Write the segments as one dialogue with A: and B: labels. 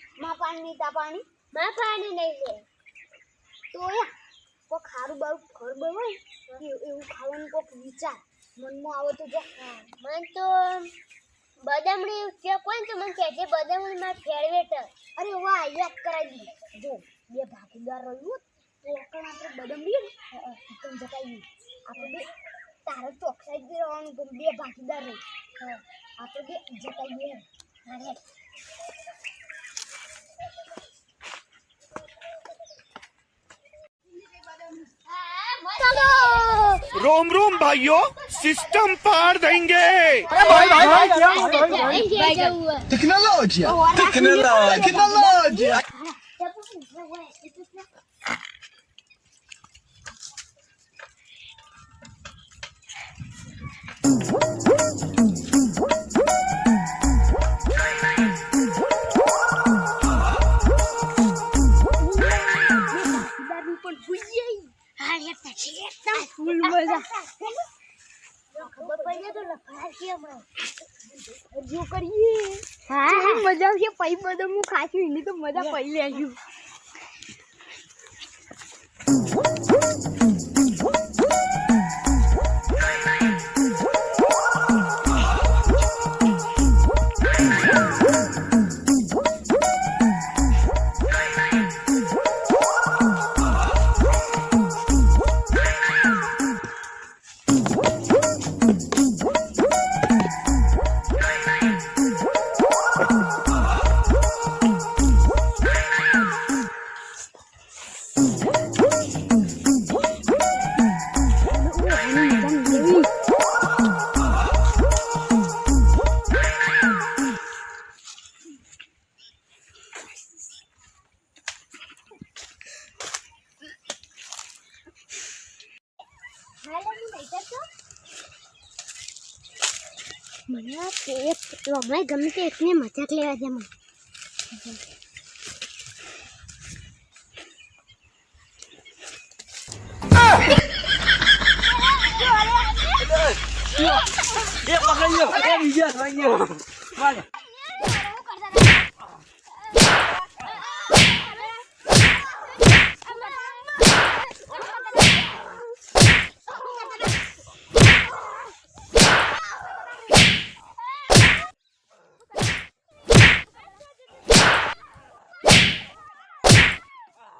A: નહીં તા પાણી.
B: માં પાણી નહીં લે.
A: તો યા કોક ખારું બારું ફળ હોય કે એવું ખાવાનું કોક વિચાર. મનમાં આવે તો જો.
B: મને તો બદામડી કે કોઈ તો મને કહેજે બદામડી માં ફેરવેટ
A: અરે વાહ યાદ કરાવી દી. જો બે ભાગીદાર રહ્યું તો પણ આપણે બદામડી લઈએ જકાઈ આપણે બે તારે ચોકસાઈ બી રહેવાનું પણ બે ભાગીદાર રહી. આપણે બે જતાવીએ અરે
C: रोम रोम भाइयों सिस्टम पार देंगे
A: टेक्नोलॉजी टेक्नोलॉजी But we હા એકદમ ફૂલ મજા જો કરીએ હા. મજા આવશે પૈ બદમ હું ખાશું એની તો મજા પડી લેશું.
B: મને પેટ હમણાં ગમે તે એકને મજાક લેવા દે મને
D: Eh, makanya, eh, iya, makanya. Mana?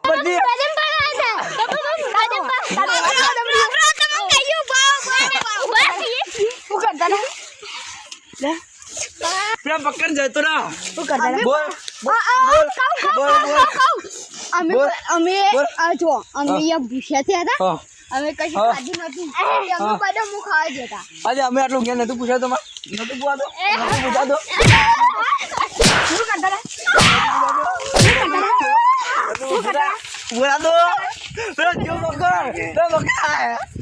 D: Berarti
B: બદામ પણ
A: શું કરતા હતા
D: પેલા પકડ જતો ના
A: શું કરતા
D: બોલ બોલ બોલ બોલ
A: અમે
D: બોલ.
A: અમે
D: બોલ.
A: આ જો અમે. અહીંયા ભૂખ્યા થયા હતા. અમે કશું. ખાધું નથી અમે. બદામ હું ખાવા જતા
D: આજે અમે આટલું જ્ઞાન નતું પૂછ્યા તો નતું પૂછા તો નતું પૂછા તો
A: શું કરતા હતા?
D: નતું પૂછા પૂરા તો પેલો જો પકડ? પેલો પકડ.